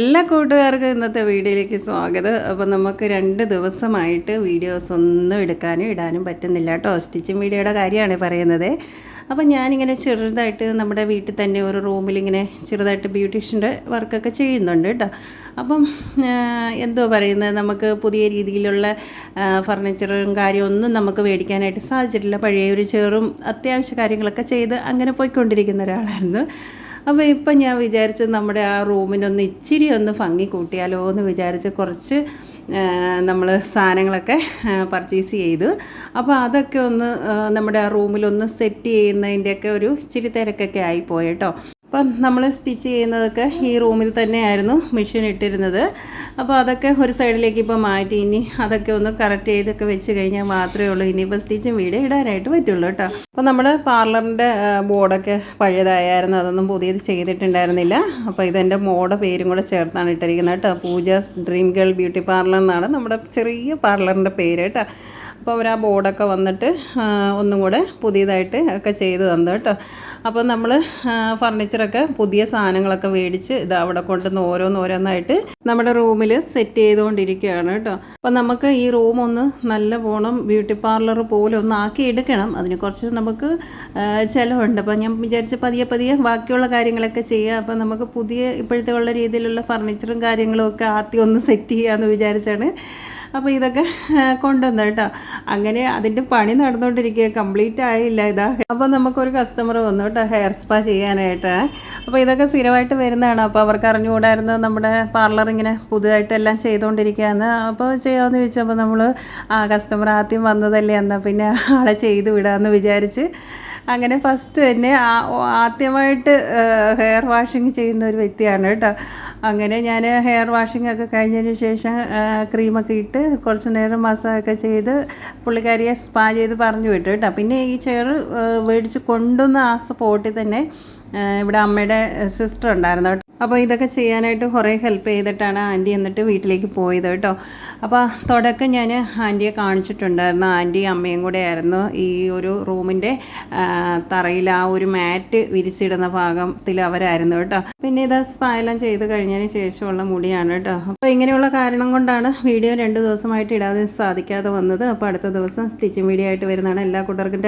എല്ലാ കൂട്ടുകാർക്കും ഇന്നത്തെ വീഡിയോയിലേക്ക് സ്വാഗതം. അപ്പോൾ നമുക്ക് രണ്ട് ദിവസമായിട്ട് വീഡിയോസ് ഒന്നും എടുക്കാനും ഇടാനും പറ്റുന്നില്ല കേട്ടോ. സ്റ്റിച്ചിങ് വീഡിയോയുടെ കാര്യമാണ് പറയുന്നത്. അപ്പോൾ ഞാനിങ്ങനെ ചെറുതായിട്ട് നമ്മുടെ വീട്ടിൽ തന്നെ ഒരു റൂമിൽ ഇങ്ങനെ ചെറുതായിട്ട് ബ്യൂട്ടീഷ്യന്റെ വർക്കൊക്കെ ചെയ്യുന്നുണ്ട് കേട്ടോ. അപ്പം എന്തോ പറയുന്നത് നമുക്ക് പുതിയ രീതിയിലുള്ള ഫർണിച്ചറും കാര്യമൊന്നും നമുക്ക് മേടിക്കാനായിട്ട് സാധിച്ചിട്ടില്ല. പഴയ ഒരു ചെറും അത്യാവശ്യ കാര്യങ്ങളൊക്കെ ചെയ്ത് അങ്ങനെ പോയിക്കൊണ്ടിരിക്കുന്ന ഒരാളായിരുന്നു. അപ്പോൾ ഇപ്പം ഞാൻ വിചാരിച്ചത് നമ്മുടെ ആ റൂമിനൊന്ന് ഇച്ചിരി ഒന്ന് ഭംഗി കൂട്ടിയാലോ എന്ന് വിചാരിച്ച് കുറച്ച് നമ്മൾ സാധനങ്ങളൊക്കെ പർച്ചേസ് ചെയ്തു. അപ്പോൾ അതൊക്കെ ഒന്ന് നമ്മുടെ ആ റൂമിലൊന്ന് സെറ്റ് ചെയ്യുന്നതിന്റെയൊക്കെ ഒരു ഇച്ചിരി തിരക്കൊക്കെ ആയിപ്പോയി കേട്ടോ. അപ്പം നമ്മൾ സ്റ്റിച്ച് ചെയ്യുന്നതൊക്കെ ഈ റൂമിൽ തന്നെയായിരുന്നു മെഷീൻ ഇട്ടിരുന്നത്. അപ്പോൾ അതൊക്കെ ഒരു സൈഡിലേക്ക് ഇപ്പോൾ മാറ്റി. ഇനി അതൊക്കെ ഒന്ന് കറക്റ്റ് ചെയ്തൊക്കെ വെച്ച് കഴിഞ്ഞാൽ മാത്രമേ ഉള്ളൂ. ഇനിയിപ്പോൾ സ്റ്റിച്ചും വീഡിയോ ഇടാനായിട്ട് പറ്റുള്ളൂ കേട്ടോ. അപ്പോൾ നമ്മൾ പാർലറിന്റെ ബോർഡൊക്കെ പഴയതായിരുന്നു അതൊന്നും പുതിയത് ചെയ്തിട്ടുണ്ടായിരുന്നില്ല. അപ്പോൾ ഇതെന്റെ മോഡ പേരും കൂടെ ചേർത്താണ് ഇട്ടിരിക്കുന്നത് കേട്ടോ. Pooja's dream girl beauty parlour എന്നാണ് നമ്മുടെ ചെറിയ പാർലറിന്റെ പേര് കേട്ടോ. അപ്പോൾ അവർ ആ ബോർഡൊക്കെ വന്നിട്ട് ഒന്നും കൂടെ പുതിയതായിട്ട് ഒക്കെ ചെയ്ത് തന്നു കേട്ടോ. അപ്പോൾ നമ്മൾ ഫർണിച്ചറൊക്കെ പുതിയ സാധനങ്ങളൊക്കെ മേടിച്ച് ഇത് അവിടെ കൊണ്ടുവന്ന് ഓരോന്നോരോന്നായിട്ട് നമ്മുടെ റൂമിൽ സെറ്റ് ചെയ്തുകൊണ്ടിരിക്കുകയാണ് കേട്ടോ. അപ്പോൾ നമുക്ക് ഈ റൂം ഒന്ന് നല്ല പോണം ബ്യൂട്ടി പാർലർ പോലെ ഒന്ന് ആക്കി എടുക്കണം. അതിന് കുറച്ച് നമുക്ക് ചിലവുണ്ട്. അപ്പോൾ ഞാൻ വിചാരിച്ച് പതിയെ പതിയെ ബാക്കിയുള്ള കാര്യങ്ങളൊക്കെ ചെയ്യുക അപ്പോൾ നമുക്ക് പുതിയ ഇപ്പോഴത്തെ ഉള്ള രീതിയിലുള്ള ഫർണിച്ചറും കാര്യങ്ങളും ഒക്കെ ആദ്യം ഒന്ന് സെറ്റ് ചെയ്യാമെന്ന് വിചാരിച്ചാണ് അപ്പോൾ ഇതൊക്കെ കൊണ്ടുവന്നു കേട്ടോ. അങ്ങനെ അതിന്റെ പണി നടന്നുകൊണ്ടിരിക്കുക കംപ്ലീറ്റ് ആയില്ല ഇതാ. അപ്പോൾ നമുക്കൊരു കസ്റ്റമർ വന്നു കേട്ടോ ഹെയർ സ്പാ ചെയ്യാനായിട്ട്. അപ്പോൾ ഇതൊക്കെ സ്ഥിരമായിട്ട് വരുന്നതാണ്. അപ്പോൾ അവർക്ക് അറിഞ്ഞുകൂടായിരുന്നു നമ്മുടെ പാർലർ ഇങ്ങനെ പുതുതായിട്ട് എല്ലാം ചെയ്തുകൊണ്ടിരിക്കുകയെന്ന് അപ്പോൾ ചെയ്യാമെന്ന് ചോദിച്ചപ്പോൾ നമ്മൾ ആ കസ്റ്റമർ ആദ്യം വന്നതല്ലേ എന്നാൽ പിന്നെ ആളെ ചെയ്തു വിടാമെന്ന് വിചാരിച്ച് അങ്ങനെ ഫസ്റ്റ് തന്നെ ആദ്യമായിട്ട് ഹെയർ വാഷിങ് ചെയ്യുന്ന ഒരു വ്യക്തിയാണ് കേട്ടോ. അങ്ങനെ ഞാൻ ഹെയർ വാഷിംഗ് ഒക്കെ കഴിഞ്ഞതിന് ശേഷം ക്രീമൊക്കെ ഇട്ട് കുറച്ച് നേരം മസാജൊക്കെ ചെയ്ത് പുള്ളിക്കാരിയെ സ്പാ ചെയ്ത് പറഞ്ഞു വിട്ടു കേട്ടോ. പിന്നെ ഈ ചെയർ മേടിച്ച് കൊണ്ടുവന്ന ആ സ്പോട്ടിൽ തന്നെ ഇവിടെ അമ്മയുടെ സിസ്റ്റർ ഉണ്ടായിരുന്നു അപ്പോൾ ഇതൊക്കെ ചെയ്യാനായിട്ട് കുറേ ഹെൽപ്പ് ചെയ്തിട്ടാണ് ആന്റി എന്നിട്ട് വീട്ടിലേക്ക് പോയത് കേട്ടോ. അപ്പോൾ തുടക്കം ഞാൻ ആന്റിയെ കാണിച്ചിട്ടുണ്ടായിരുന്നു. ആന്റി അമ്മയും കൂടെ ആയിരുന്നു ഈ ഒരു റൂമിന്റെ തറയിൽ ആ ഒരു മാറ്റ് വിരിച്ചിടുന്ന ഭാഗത്തിൽ അവരായിരുന്നു കേട്ടോ. പിന്നെ ഇത് സ്പാ എല്ലാം ചെയ്ത് കഴിഞ്ഞതിന് ശേഷമുള്ള മുടിയാണ് കേട്ടോ. അപ്പോൾ ഇങ്ങനെയുള്ള കാരണം കൊണ്ടാണ് വീഡിയോ രണ്ട് ദിവസമായിട്ട് ഇടാതെ സാധിക്കാതെ വന്നത്. അപ്പോൾ അടുത്ത ദിവസം സ്റ്റിച്ചിങ് വീഡിയോ ആയിട്ട് വരുന്നതാണ്. എല്ലാ കൂട്ടർക്കും